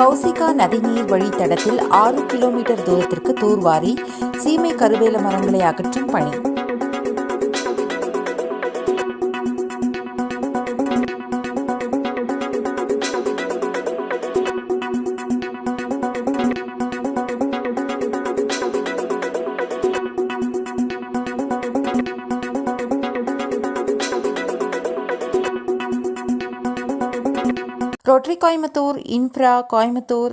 கௌசிகா நதிநீர் வழித்தடத்தில் ஆறு கிலோமீட்டர் தூரத்திற்கு தூர்வாரி சீமை கருவேல மரங்களை அகற்றும் பணி. Rotary Coimbatore infra Coimbatore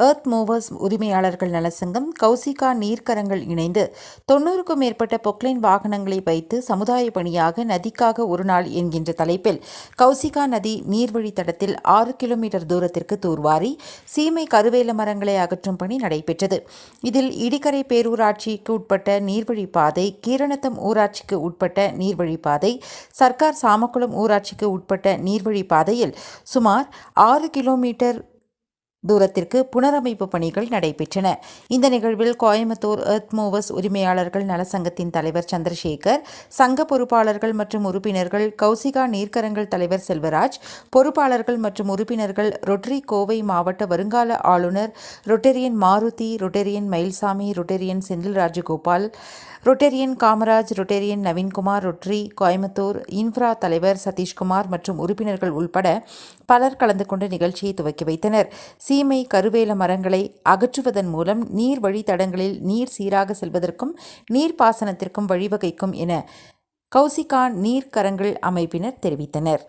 earth movers உரிமையாளர்கள் நலசங்கம் கௌசிகா நீர்க்கரங்கள் இணைந்து தொண்ணூறுக்கும் மேற்பட்ட பொக்லைன் வாகனங்களை வைத்து சமுதாய பணியாக நதிக்காக ஒரு நாள் என்கின்ற தலைப்பில் கௌசிகா நதி நீர்வழித்தடத்தில் ஆறு கிலோமீட்டர் தூரத்திற்கு தூர்வாரி சீமை கருவேல மரங்களை அகற்றும் பணி நடைபெற்றது. இதில் இடிக்கரை பேரூராட்சிக்கு உட்பட்ட நீர்வழிப்பாதை கீரணத்தம் ஊராட்சிக்கு உட்பட்ட நீர்வழிப்பாதை சர்க்கார் சாமக்குளம் ஊராட்சிக்கு உட்பட்ட நீர்வழிப்பாதையில் சுமார் ஆறு கிலோமீட்டர் தூரத்திற்கு புனரமைப்பு பணிகள் நடைபெற்றன. இந்த நிகழ்வில் கோயம்புத்தூர் எர்த் மூவர்ஸ் உரிமையாளர்கள் நலசங்கத்தின் தலைவர் சந்திரசேகர் சங்க பொறுப்பாளர்கள் மற்றும் உறுப்பினர்கள் கௌசிகா நீர்க்கரங்கள் தலைவர் செல்வராஜ் பொறுப்பாளர்கள் மற்றும் உறுப்பினர்கள் ரொட்டரி கோவை மாவட்ட வருங்கால ஆளுநர் Rotarian Maruthi Rotarian Mayilsamy Rotarian Senthil Rajagopal Rotarian Kamaraj Rotarian Naveenkumar rotary Coimbatore infra தலைவர் சதீஷ்குமார் மற்றும் உறுப்பினர்கள் உள்பட பலர் கலந்து கொண்டு நிகழ்ச்சியை துவக்கி வைத்தனர். சீமை கருவேல மரங்களை அகற்றுவதன் மூலம் நீர் வழித்தடங்களில் நீர் சீராக செல்வதற்கும் நீர்ப்பாசனத்திற்கும் வழிவகைக்கும் என கௌசிகான் நீர்க்கரங்கள் அமைப்பினர் தெரிவித்தனர்.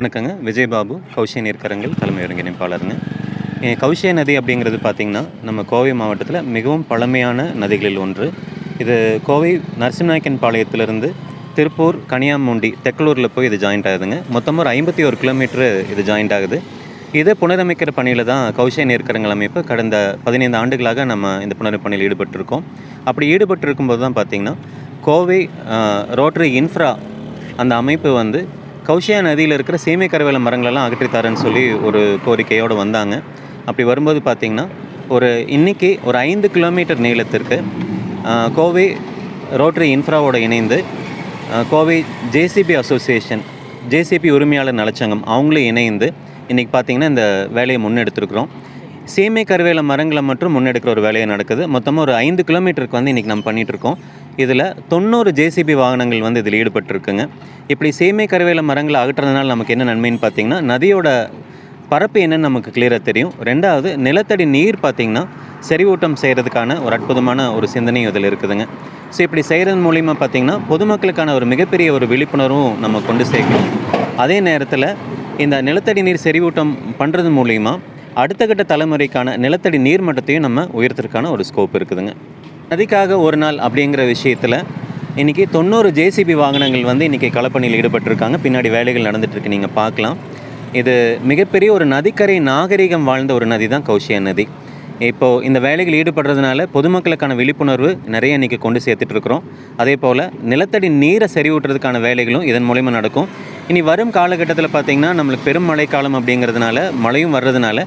வணக்கங்க. விஜயபாபு கௌஷிய நீர்க்கரங்கள் தலைமை ஒருங்கிணைப்பாளருங்க. அஹ் கௌஷிய நதி அப்படிங்கிறது பார்த்திங்கன்னா நம்ம கோவை மாவட்டத்தில் மிகவும் பழமையான நதிகளில் ஒன்று. இது கோவை நரசிம்நாயக்கன் பாளையத்திலிருந்து திருப்பூர் கனியாமூண்டி தெக்கலூரில் போய் இது ஜாயிண்ட் ஆகுதுங்க. மொத்தமாக ஒரு ஐம்பத்தி ஒரு கிலோமீட்ரு இது ஜாயிண்ட் ஆகுது. இதை புனரமைக்கிற பணியில் தான் கௌஷிய நீர்க்கரங்கள் அமைப்பு கடந்த பதினைந்து ஆண்டுகளாக நம்ம இந்த புனரமைப்பு பணியில் ஈடுபட்டிருக்கோம். அப்படி ஈடுபட்டிருக்கும்போது தான் பார்த்திங்கன்னா கோவை ரோட்டரி இன்ஃப்ரா அந்த அமைப்பு வந்து கௌஷியா நதியில் இருக்கிற சீமை கருவேல மரங்களெல்லாம் அகற்றித்தாரன்னு சொல்லி ஒரு கோரிக்கையோடு வந்தாங்க. அப்படி வரும்போது பார்த்திங்கன்னா ஒரு இன்றைக்கி ஒரு ஐந்து கிலோமீட்டர் நீளத்திற்கு கோவை ரோட்டரி இன்ஃப்ராவோட இணைந்து கோவை ஜேசிபி அசோசியேஷன் ஜேசிபி உரிமையாளர் நலச்சங்கம் அவங்களும் இணைந்து இன்றைக்கி பார்த்திங்கன்னா இந்த வேலையை முன்னெடுத்திருக்கிறோம். சீமை கருவேல மரங்களை மட்டும் முன்னெடுக்கிற ஒரு வேலையை நடக்குது. மொத்தமாக ஒரு ஐந்து கிலோமீட்டருக்கு வந்து இன்றைக்கி நம்ம பண்ணிகிட்ருக்கோம் இதில் தொண்ணூறு ஜேசிபி வாகனங்கள் வந்து இதில் ஈடுபட்டிருக்குங்க. இப்படி சேமை கருவேல மரங்களை அகற்றுறதுனால நமக்கு என்ன நன்மைன்னு பார்த்தீங்கன்னா நதியோட பரப்பு என்னன்னு நமக்கு கிளியராக தெரியும். ரெண்டாவது நிலத்தடி நீர் பார்த்திங்கன்னா செறிவூட்டம் செய்கிறதுக்கான ஒரு அற்புதமான ஒரு சிந்தனையும் இதில் இருக்குதுங்க. ஸோ இப்படி செய்கிறது மூலிமா பார்த்திங்கன்னா பொதுமக்களுக்கான ஒரு மிகப்பெரிய ஒரு விழிப்புணர்வும் நம்ம கொண்டு சேர்க்கணும். அதே நேரத்தில் இந்த நிலத்தடி நீர் செறிவூட்டம் பண்ணுறது மூலிமா அடுத்த கட்ட தலைமுறைக்கான நிலத்தடி நீர் மட்டத்தையும் நம்ம உயர்த்துறதுக்கான ஒரு ஸ்கோப் இருக்குதுங்க. நதிக்காக ஒரு நாள் அப்படிங்கிற விஷயத்தில் இன்றைக்கி தொண்ணூறு ஜேசிபி வாகனங்கள் வந்து இன்றைக்கி களப்பணியில் ஈடுபட்டிருக்காங்க. பின்னாடி வேலைகள் நடந்துகிட்ருக்கு நீங்கள் பார்க்கலாம். இது மிகப்பெரிய ஒரு நதிக்கரை நாகரிகம் வாழ்ந்த ஒரு நதி தான் கௌஷியா நதி. இப்போது இந்த வேலைகள் ஈடுபடுறதுனால பொதுமக்களுக்கான விழிப்புணர்வு நிறைய இன்றைக்கி கொண்டு சேர்த்துட்ருக்குறோம் அதே போல் நிலத்தடி நீரை செறிவூட்டுறதுக்கான வேலைகளும் இதன் மூலிமா நடக்கும். இனி வரும் காலகட்டத்தில் பார்த்திங்கன்னா நம்மளுக்கு பெரும் மழைக்காலம் அப்படிங்கிறதுனால மழையும் வர்றதுனால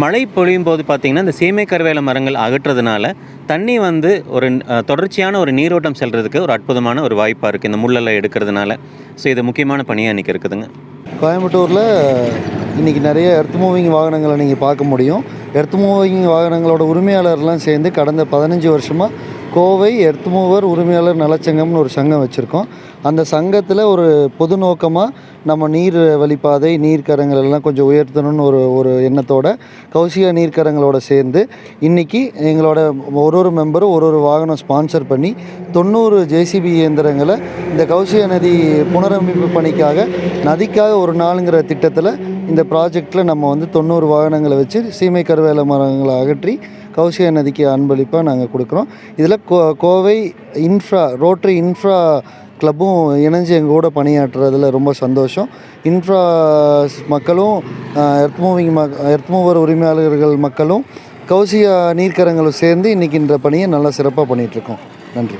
மழை பொழியும் போது பார்த்திங்கன்னா இந்த சீமை கருவேல மரங்கள் அகற்றுறதுனால தண்ணி வந்து ஒரு தொடர்ச்சியான ஒரு நீரோட்டம் செல்றதுக்கு ஒரு அற்புதமான ஒரு வாய்ப்பாக இருக்குது இந்த முள்ளெல்லாம் எடுக்கிறதுனால. ஸோ இது முக்கியமான பணியாக இன்றைக்கி இருக்குதுங்க. கோயம்புத்தூரில் இன்றைக்கி நிறைய எர்த் மூவிங் வாகனங்களை நீங்கள் பார்க்க முடியும். எர்த் மூவிங் வாகனங்களோட உரிமையாளர்லாம் சேர்ந்து கடந்த பதினஞ்சு வருஷமாக கோவை எர்த் மூவர் உரிமையாளர் நலச்சங்கம்னு ஒரு சங்கம் வச்சுருக்கோம். அந்த சங்கத்தில் ஒரு பொது நோக்கமாக நம்ம நீர் வழிப்பாதை நீர்க்கரங்கள் எல்லாம் கொஞ்சம் உயர்த்தணும்னு ஒரு ஒரு எண்ணத்தோட கௌசியா நீர்க்கரங்களோட சேர்ந்து இன்றைக்கி எங்களோட ஒரு ஒரு மெம்பரும் ஒரு ஒரு வாகனம் ஸ்பான்சர் பண்ணி தொண்ணூறு ஜேசிபி இயந்திரங்களை இந்த கௌசியா நதி புனரமைப்பு பணிக்காக நதிக்காக ஒரு நாளுங்கிற திட்டத்தில் இந்த ப்ராஜெக்டில் நம்ம வந்து தொண்ணூறு வாகனங்களை வச்சு சீமை கருவேல மரங்களை அகற்றி கௌசியா நதிக்கு அன்பளிப்பாக நாங்கள் கொடுக்குறோம். இதில் கோ கோவை இன்ஃப்ரா ரோட்ரி இன்ஃப்ரா கிளப்பும் இணைஞ்சு எங்கள் கூட பணியாற்றுறதுல ரொம்ப சந்தோஷம். இன்ஃப்ரா மக்களும் எர்த் மூவிங் மக் எர்த் மூவர் உரிமையாளர்கள் மக்களும் கௌசியா நீர்க்கரங்களும் சேர்ந்து இன்றைக்கி இந்த பணியை நல்லா சிறப்பாக பண்ணிகிட்ருக்கோம். நன்றி.